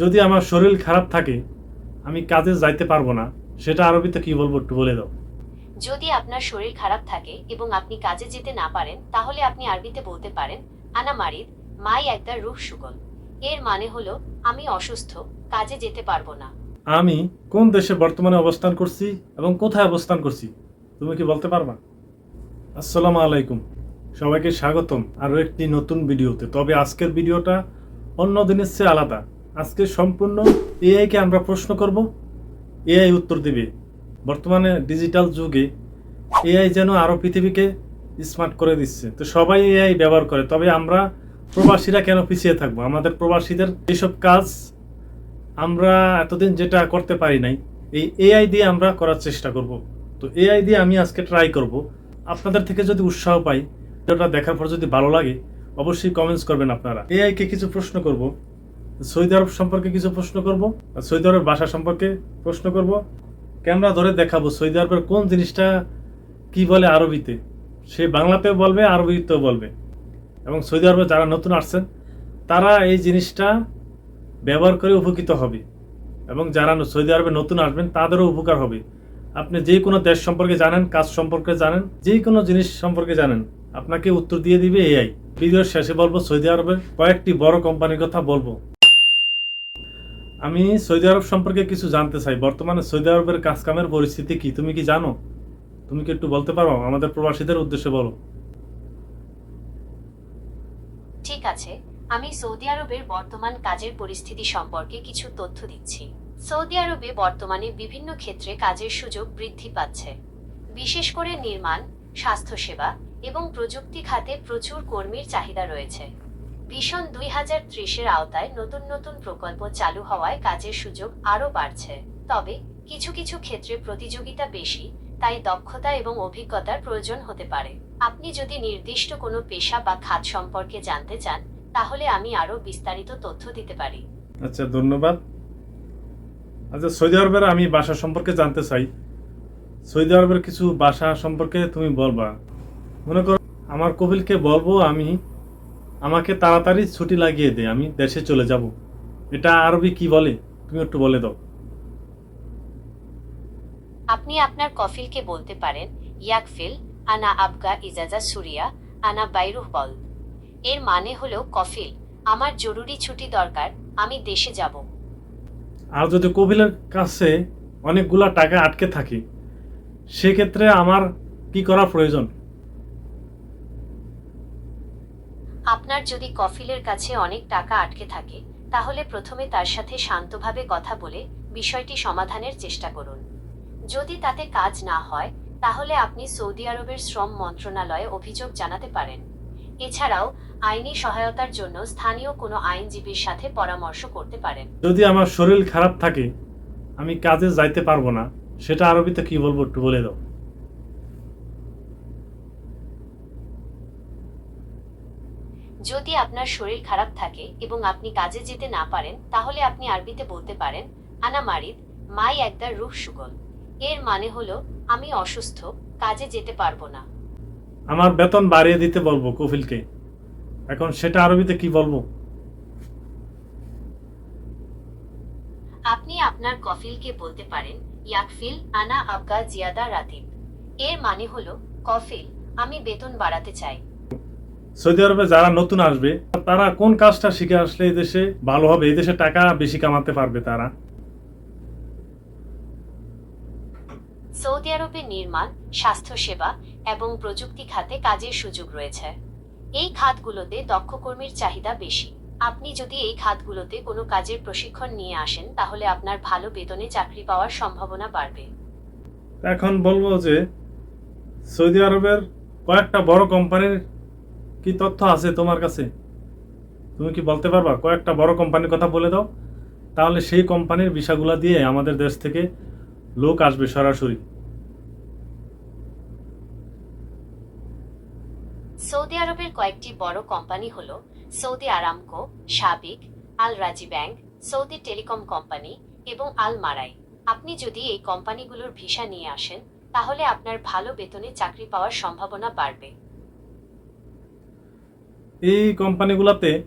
যদি আমার শরীর খারাপ থাকে আমি কাজে যাইতে পারব না। সেটা আরবিতে কি বলব একটু বলে দাও। যদি আপনার শরীর খারাপ থাকে এবং আপনি কাজে যেতে না পারেন তাহলে আপনি আরবিতে বলতে পারেন আনা মারিদ মাই একটা রুহ সুগল। এর মানে হলো আমি অসুস্থ কাজে যেতে পারব না। আমি কোন দেশে বর্তমানে অবস্থান করছি এবং কোথায় অবস্থান করছি তুমি কি বলতে পারবা? আসসালামু আলাইকুম। সবাইকে স্বাগতম আরও একটি নতুন ভিডিওতে। তবে আজকের ভিডিওটা অন্য দিনের চেয়ে আলাদা। আজকে সম্পূর্ণ এআইকে আমরা প্রশ্ন করব। এআই উত্তর দেবে। বর্তমানে ডিজিটাল যুগে এআই যেন আরও পৃথিবীকে স্মার্ট করে দিচ্ছে। তো সবাই এআই ব্যবহার করে। তবে আমরা প্রবাসীরা কেন পিছিয়ে থাকব? আমাদের প্রবাসীদের এইসব কাজ আমরা এতদিন যেটা করতে পারি নাই, এই এআই দিয়ে আমরা করার চেষ্টা করব। তো এআই দিয়ে আমি আজকে ট্রাই করব। আপনাদের থেকে যদি উৎসাহ পাই ওটা দেখার পর যদি ভালো লাগে, অবশ্যই কমেন্টস করবেন আপনারা। এআইকে কিছু প্রশ্ন করব। সৌদি আরব সম্পর্কে কিছু প্রশ্ন করব? সৌদি আরবের ভাষা সম্পর্কে প্রশ্ন করব? ক্যামেরা ধরে দেখাবো সৌদি আরবের কোন জিনিসটা কি বলে আরবিতে? সে বাংলাতেও বলবে, আরবিতেও বলবে। এবং সৌদি আরবে যারা নতুন আসছেন, তারা এই জিনিসটা ব্যবহার করে উপকৃত হবে। এবং যারা সৌদি আরবে নতুন আসবেন, তাদেরও উপকার হবে। আপনি যে কোনো দেশ সম্পর্কে জানেন, কাজ সম্পর্কে জানেন, যে কোনো জিনিস সম্পর্কে জানেন, আপনাকে উত্তর দিয়ে দিবে এআই ভিডিওর শেষে বলব সৌদি আরবের কয়েকটি বড় কোম্পানির কথা বলব। আমি সৌদি আরব সম্পর্কে কিছু জানতে চাই। বর্তমানে সৌদি আরবের কাজকামের পরিস্থিতি কি? তুমি কি জানো? তুমি কি একটু বলতে পারো? আমাদের প্রবাসীদের উদ্দেশ্যে বলো। ঠিক আছে। আমি সৌদি আরবের বর্তমান কাজের পরিস্থিতি সম্পর্কে কিছু তথ্য দিচ্ছি। সৌদি আরবে বর্তমানে বিভিন্ন ক্ষেত্রে কাজের সুযোগ বৃদ্ধি পাচ্ছে। বিশেষ করে নির্মাণ, স্বাস্থ্যসেবা এবং প্রযুক্তি খাতে প্রচুর কর্মীর চাহিদা রয়েছে। ভীষণ দুই হাজার ত্রিশের আওতায় নতুন নতুন প্রকল্প চালু হওয়ায় কাজের সুযোগ আরও বাড়ছে। তবে কিছু কিছু ক্ষেত্রে প্রতিযোগিতা বেশি, তাই দক্ষতা এবং অভিজ্ঞতার প্রয়োজন হতে পারে। আপনি যদি নির্দিষ্ট কোনো পেশা বা খাত সম্পর্কে জানতে চান, তাহলে আমি আরও বিস্তারিত তথ্য দিতে পারি। আচ্ছা ধন্যবাদ। আচ্ছা সৌদি আরবের আমি বাসা সম্পর্কে জানতে চাই। সৌদি আরবের কিছু বাসা সম্পর্কে তুমি বলবা। মনে করো, আমার কপিলকে বলব আমি আমাকে তাড়াতাড়ি ছুটি লাগিয়ে দে আমি দেশে চলে যাব। এটা আরবি কি বলে? তুমি একটু বলে দাও। আপনি আপনার কফিলকে বলতে পারেন ইয়াকফিল আনা আবগা ইজাজা সুরিয়া আনা বাইরুহ বল। এর মানে হলো কফিল আমার জরুরি ছুটি দরকার আমি দেশে যাব। আর যদি কপিলের কাছে অনেকগুলা টাকা আটকে থাকে সেক্ষেত্রে আমার কি করা প্রয়োজন? আপনার যদি কফিলের কাছে অনেক টাকা আটকে থাকে, তাহলে প্রথমে তার সাথে শান্তভাবে কথা বলে বিষয়টি সমাধানের চেষ্টা করুন। যদি তাতে কাজ না হয়, তাহলে আপনি সৌদি আরবের শ্রম মন্ত্রণালয়ে অভিযোগ জানাতে পারেন। এছাড়াও, আইনি সহায়তার জন্য স্থানীয় কোনো আইনজীবীর সাথে পরামর্শ করতে পারেন। যদি আমার শরীর খারাপ থাকে, আমি কাজে যাইতে পারব না, সেটা আরবিতে কি বলব একটু বলে দাও। যদি আপনার শরীর খারাপ থাকে এবং আপনি কাজে যেতে না পারেন তাহলে আপনি আরবিতে বলতে পারেন আনা মারিদ মাই একদার রুহ সুগল এর মানে হলো আমি অসুস্থ কাজে যেতে পারব না। আমার বেতন বাড়িয়ে দিতে বলব কপিলকে এখন সেটা আরবিতে কি বলব? আপনি আপনার কফিলকে বলতে পারেন ইয়াকফিল আনা আবগা জিয়াদা রাতিব। এর মানে হলো কফিল আমি বেতন বাড়াতে চাই। সৌদি আরবে যারা নতুন আসবে তারা কোন কাজটা শিখে আসলে এই দেশে ভালো হবে? এই দেশে টাকা বেশি কামাতে পারবে তারা? সৌদি আরবে নির্মাণ স্বাস্থ্যসেবা এবং প্রযুক্তি খাতে কাজের সুযোগ রয়েছে। এই খাতগুলোতে দক্ষ কর্মীর চাহিদা বেশি। আপনি যদি এই খাতগুলোতে কোনো কাজের প্রশিক্ষণ নিয়ে আসেন তাহলে আপনার ভালো বেতনে চাকরি পাওয়ার সম্ভাবনা বাড়বে। এখন বলব যে সৌদি আরবের কয়েকটা বড় কোম্পানির কি তথ্য আছে তোমার কাছে? তুমি কি বলতে পারবা? কয়েকটা বড় কোম্পানির কথা বলে দাও। তাহলে সেই কোম্পানির বিষয়গুলো দিয়ে আমাদের দেশ থেকে লোক আসবে সরাসরি। সৌদি আরবের কয়েকটি বড় কোম্পানি হলো সৌদি আরামকো, সাবিক আল রাজি ব্যাংক, সৌদি টেলিকম কোম্পানি এবং আল মারাই আপনি যদি এই কোম্পানিগুলোর ভিসা নিয়ে আসেন, তাহলে আপনার ভালো বেতনে চাকরি পাওয়ার সম্ভাবনা বাড়বে। এই কোম্পানিগুলোতে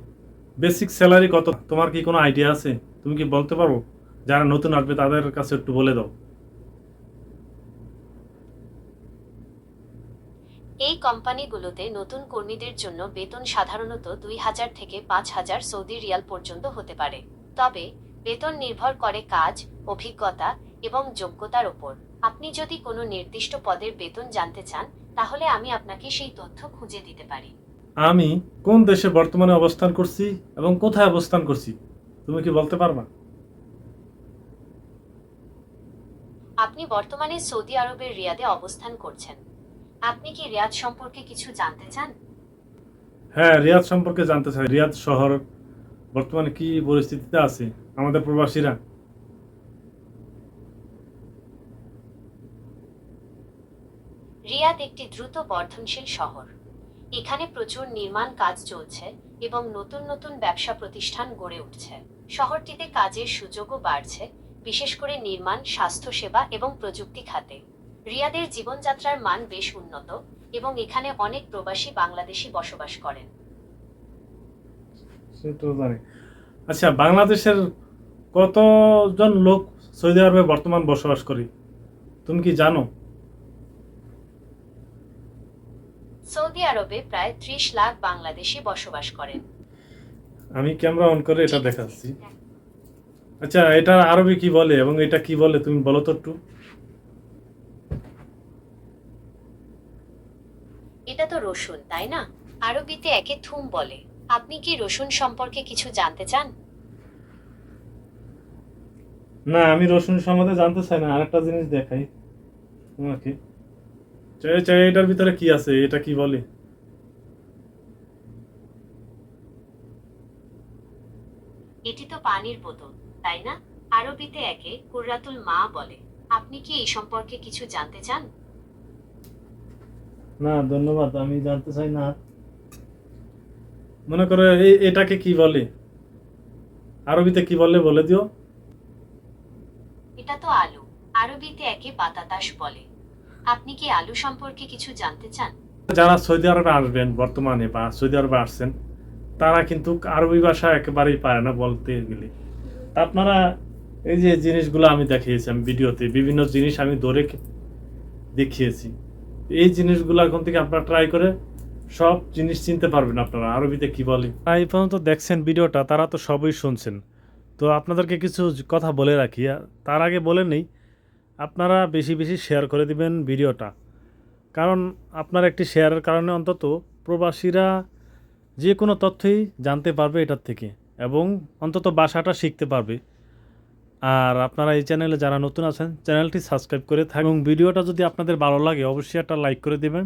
বেসিক স্যালারি কত? তোমার কি কোনো আইডিয়া আছে? তুমি কি বলতে পারো? যারা নতুন আসবে, তাদের কাছে একটু বলে দাও। এই কোম্পানিগুলোতে নতুন কর্মীদের জন্য বেতন সাধারণত দুই হাজার থেকে পাঁচ হাজার সৌদি রিয়াল পর্যন্ত হতে পারে। তবে বেতন নির্ভর করে কাজ, অভিজ্ঞতা এবং যোগ্যতার ওপর। আপনি যদি কোনো নির্দিষ্ট পদের বেতন জানতে চান, তাহলে আমি আপনাকে সেই তথ্য খুঁজে দিতে পারি। আমি কোন দেশে বর্তমানে অবস্থান করছি এবং কোথায় অবস্থান করছি তুমি কি বলতে পারবা? আপনি বর্তমানে সৌদি আরবের রিয়াদে অবস্থান করছেন। আপনি কি রিয়াদ সম্পর্কে কিছু জানতে চান? হ্যাঁ রিয়াদ সম্পর্কে জানতে চাই। রিয়াদ শহর বর্তমানে কি পরিস্থিতিতে আছে আমাদের প্রবাসীরা? রিয়াদ একটি দ্রুত বর্ধনশীল শহর। এখানে প্রচুর নির্মাণ কাজ চলছে এবং নতুন নতুন ব্যবসা প্রতিষ্ঠান গড়ে উঠছে। শহরটিতে কাজের সুযোগও বাড়ছে, বিশেষ করে নির্মাণ, স্বাস্থ্যসেবা এবং প্রযুক্তি খাতে। রিয়াদের জীবনযাত্রার মান বেশ উন্নত এবং এখানে অনেক প্রবাসী বাংলাদেশি বসবাস করেন। আচ্ছা বাংলাদেশের কতজন লোক সৌদি আরবে বর্তমান বসবাস করে? তুমি কি জানো? সৌদি আরবে প্রায় ত্রিশ লাখ বাংলাদেশি বসবাস করেন। আমি ক্যামেরা অন করে এটা দেখাচ্ছি। আচ্ছা এটা আরবি কি বলে এবং এটা কি বলে তুমি বলো তো একটু। এটা তো রসুন তাই না? আরবিতে একে থুম বলে। আপনি কি রসুন সম্পর্কে কিছু জানতে চান? না আমি রসুন সম্বন্ধে জানতে চাই না। আরেকটা জিনিস দেখাই তোমাকে। এটার ভিতরে কি আছে? এটা কি বলে? এটি তো পানির বোতল তাই না? আরবিতে একে কুর্রাতুল মা বলে। আপনি কি এই সম্পর্কে কিছু জানতে চান? না ধন্যবাদ আমি জানতে চাই না। মনে করো এই এটাকে কি বলে? আরবিতে কি বলে বলে দিও। এটা তো আলু। আরবিতে একে পাতাতাস বলে। আপনি কি আলু সম্পর্কে কিছু জানতে চান? যারা সৌদি আরবে আসবেন বর্তমানে বা সৌদি আরবে আসছেন, তারা কিন্তু আরবি ভাষা একেবারেই পারে না বলতে গেলে। আপনারা এই যে জিনিসগুলো আমি দেখিয়েছি, আমি ভিডিওতে বিভিন্ন জিনিস আমি ধরে দেখিয়েছি। এই জিনিসগুলো এখন থেকে আপনারা ট্রাই করে সব জিনিস চিনতে পারবেন আপনারা, আরবিতে কি বলে। এই পর্যন্ত দেখছেন ভিডিওটা, তারা তো সবই শুনছেন। তো আপনাদেরকে কিছু কথা বলে রাখি তার আগে বলে নেই আপনারা বেশি বেশি শেয়ার করে দিবেন ভিডিওটা। কারণ আপনার একটি শেয়ারের কারণে অন্তত প্রবাসীরা যে কোনো তথ্যই জানতে পারবে এটার থেকে এবং অন্তত বাসাটা শিখতে পারবে। আর আপনারা এই চ্যানেলে যারা নতুন আছেন চ্যানেলটি সাবস্ক্রাইব করে থাকুন এবং ভিডিওটা যদি আপনাদের ভালো লাগে, অবশ্যই একটা লাইক করে দেবেন।